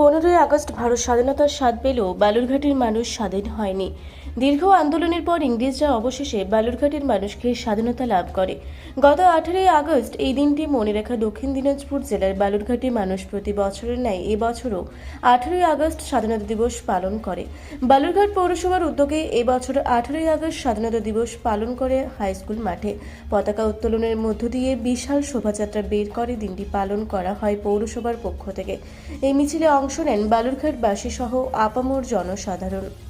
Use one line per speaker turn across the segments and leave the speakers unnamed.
পনেরোই আগস্ট ভারত স্বাধীনতার স্বাদ পেলেও বালুরঘাটের মানুষ স্বাধীন হয়নি। দীর্ঘ আন্দোলনের পর ইংরেজরা অবশেষে বালুরঘাটের মানুষকে স্বাধীনতা লাভ করে। গত আঠারোই আগস্ট এই দিনটি মনে রাখা দক্ষিণ দিনাজপুর জেলার বালুরঘাটের মানুষ প্রতি বছরের ন্যায় এবছরও আঠারোই আগস্ট স্বাধীনতা দিবস পালন করে। বালুরঘাট পৌরসভার উদ্যোগে এবছর আঠারোই আগস্ট স্বাধীনতা দিবস পালন করে হাইস্কুল মাঠে। পতাকা উত্তোলনের মধ্য দিয়ে বিশাল শোভাযাত্রা বের করে দিনটি পালন করা হয় পৌরসভার পক্ষ থেকে। এই মিছিলে অংশ নেন বালুরঘাটবাসী সহ আপামর জনসাধারণ।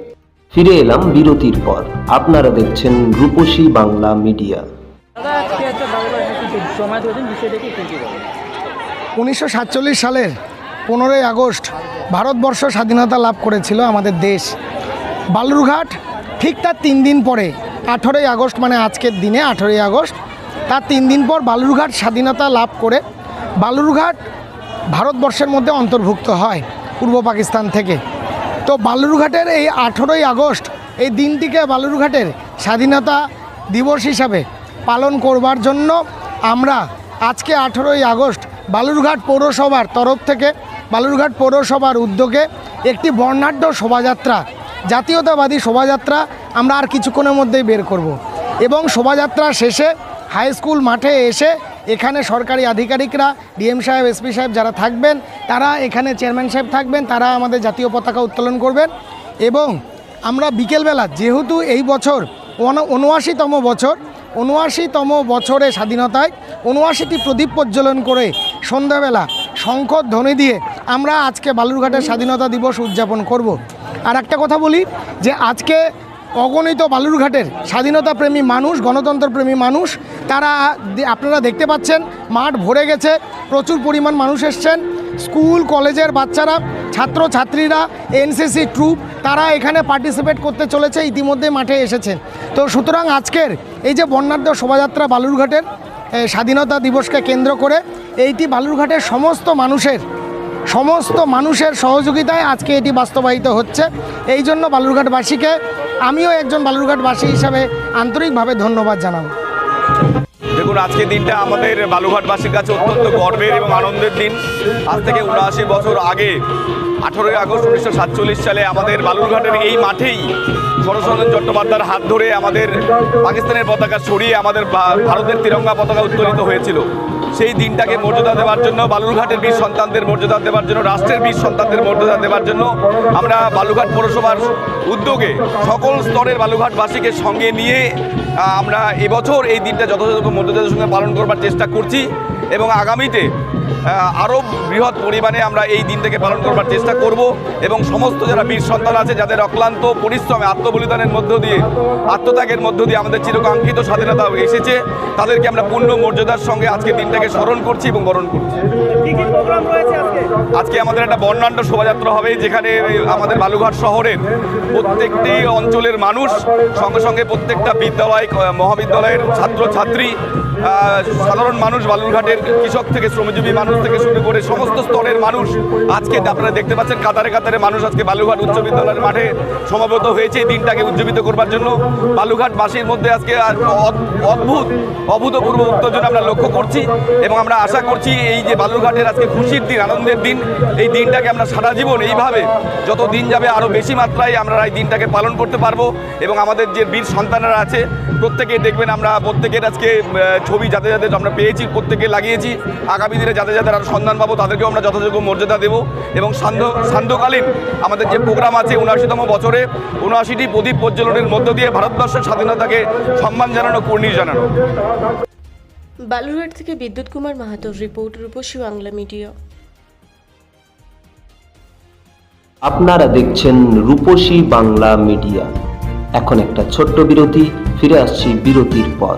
ফিরে এলাম বিরতির পর। আপনারা দেখছেন রূপসী বাংলা মিডিয়া।
উনিশশো সাতচল্লিশ সালের পনেরোই আগস্ট ভারতবর্ষ স্বাধীনতা লাভ করেছিল আমাদের দেশ। বালুরঘাট ঠিক তার তিন দিন পরে আঠেরোই আগস্ট মানে আজকের দিনে আঠেরোই আগস্ট তার তিন দিন পর বালুরঘাট স্বাধীনতা লাভ করে বালুরঘাট ভারতবর্ষের মধ্যে অন্তর্ভুক্ত হয় পূর্ব পাকিস্তান থেকে। তো বালুরঘাটের এই আঠেরোই আগস্ট এই দিনটিকে বালুরঘাটের স্বাধীনতা দিবস হিসাবে পালন করবার জন্য আমরা আজকে আঠেরোই আগস্ট বালুরঘাট পৌরসভার তরফ থেকে, বালুরঘাট পৌরসভার উদ্যোগে একটি বর্ণাঢ্য শোভাযাত্রা, জাতীয়তাবাদী শোভাযাত্রা আমরা আর কিছুক্ষণের মধ্যেই বের করব। এবং শোভাযাত্রা শেষে হাই স্কুল মাঠে এসে এখানে সরকারি আধিকারিকরা, ডিএম সাহেব, এসপি সাহেব যারা থাকবেন, তারা এখানে চেয়ারম্যান সাহেব থাকবেন, তারা আমাদের জাতীয় পতাকা উত্তোলন করবেন এবং আমরা বিকেলবেলা, যেহেতু এই বছর উন- উনআশিতম বছর উনআশিতম বছরে স্বাধীনতায় উনআশিটি প্রদীপ প্রজ্বলন করে সন্ধ্যাবেলা শঙ্খ ধ্বনি দিয়ে আমরা আজকে বালুরঘাটের স্বাধীনতা দিবস উদযাপন করব। আর একটা কথা বলি যে আজকে অগণিত বালুরঘাটের স্বাধীনতা প্রেমী মানুষ, গণতন্ত্র প্রেমী মানুষ, তারা আপনারা দেখতে পাচ্ছেন, মাঠ ভরে গেছে, প্রচুর পরিমাণ মানুষ এসছেন, স্কুল, কলেজের বাচ্চারা ছাত্র ছাত্রীরা এনসিসি ট্রুপ তারা এখানে পার্টিসিপেট করতে চলেছে, ইতিমধ্যে মাঠে এসেছেন তো সুতরাং আজকের এই যে বর্ণাঢ্য শোভাযাত্রা বালুরঘাটের স্বাধীনতা দিবসকে কেন্দ্র করে, এইটি বালুরঘাটের সমস্ত মানুষের সমস্ত মানুষের সহযোগিতায় আজকে এটি বাস্তবায়িত হচ্ছে। এই জন্য বালুরঘাটবাসীকে আমিও একজন বালুরঘাটবাসী হিসাবে আন্তরিকভাবে ধন্যবাদ জানাব।
দেখুন, আজকের দিনটা আমাদের বালুঘাটবাসীর কাছে অত্যন্ত গর্বের এবং আনন্দের দিন। আজ থেকে উনআশি বছর আগে, আঠেরোই আগস্ট উনিশশো সাতচল্লিশ সালে আমাদের বালুরঘাটের এই মাঠেই শরৎচন্দ্র চট্টোপাধ্যায়ের হাত ধরে আমাদের পাকিস্তানের পতাকা সরিয়ে আমাদের ভারতের তিরঙ্গা পতাকা উত্তোলিত হয়েছিল। সেই দিনটাকে মর্যাদা দেওয়ার জন্য, বালুরঘাটের বীর সন্তানদের মর্যাদা দেওয়ার জন্য, রাষ্ট্রের বীর সন্তানদের মর্যাদা দেওয়ার জন্য আমরা বালুঘাট পৌরসভার উদ্যোগে সকল স্তরের বালুঘাটবাসীকে সঙ্গে নিয়ে আমরা এবছর এই দিনটা যথাযথ মর্যাদার সঙ্গে পালন করবার চেষ্টা করছি এবং আগামীতে আরও বৃহৎ পরিমাণে আমরা এই দিনটাকে পালন করবার চেষ্টা করব এবং সমস্ত যারা বীর সন্তান আছে যাদের অক্লান্ত পরিশ্রমে আত্মবলিদানের মধ্য দিয়ে আত্মত্যাগের মধ্য দিয়ে আমাদের চিরকাঙ্ক্ষিত স্বাধীনতা এসেছে তাদেরকে আমরা পূর্ণ মর্যাদার সঙ্গে আজকে দিনটাকে স্মরণ করছি এবং বরণ করছি। আজকে? আমাদের একটা বর্ণাঢ্য শোভাযাত্রা হবে যেখানে আমাদের বালুঘাট শহরের প্রত্যেকটি অঞ্চলের মানুষ সঙ্গে সঙ্গে প্রত্যেকটা বিদ্যালয় মহাবিদ্যালয়ের ছাত্র ছাত্রী সাধারণ মানুষ বালুরঘাটের কৃষক থেকে শ্রমজীবী মানুষ থেকে শুরু করে সমস্ত স্তরের মানুষ আজকে আপনারা দেখতে পাচ্ছেন, কাতারে কাতারে মানুষ আজকে বালুঘাট উচ্চ বিদ্যালয়ের মাঠে সমাবেত হয়েছে এই দিনটাকে উজ্জীবিত করবার জন্য। বালুঘাটবাসীর মধ্যে আজকে অদ্ভুত, অভূতপূর্ব উত্তেজনা আমরা লক্ষ্য করছি এবং আমরা আশা করছি এই যে বালুঘাটের আজকে খুশির দিন, আনন্দের দিন, এই দিনটাকে আমরা সারা জীবন এইভাবে যত দিন যাবে আরও বেশি মাত্রায় আমরা এই দিনটাকে পালন করতে পারব এবং আমাদের যে বীর সন্তানরা আছে প্রত্যেকে দেখবেন আমরা প্রত্যেকের আজকে ছবি যাতে যাতে আমরা পেয়েছি, প্রত্যেকে লাগিয়েছি। আগামী দিনে যাতে যাতে আরও সন্ধান পাবো তাদেরকেও আমরা যথাযোগ্য মর্যাদা দেবো। এবং সান্ধ্য সান্ধ্যকালীন আমাদের যে প্রোগ্রাম আছে উনআশিতম বছরে উনআশিটি প্রদীপ প্রজ্বলনের মধ্য দিয়ে ভারতবর্ষের স্বাধীনতাকে সম্মান জানানো কর্নিশ জানানো।
বালুরঘাট থেকে বিদ্যুৎ কুমার মাহাতোর রিপোর্ট রূপসী বাংলা মিডিয়া।
আপনারা দেখছেন রূপসী বাংলা মিডিয়া। এখন একটা ছোট্ট বিরতি ফিরে আসছি বিরতির পর।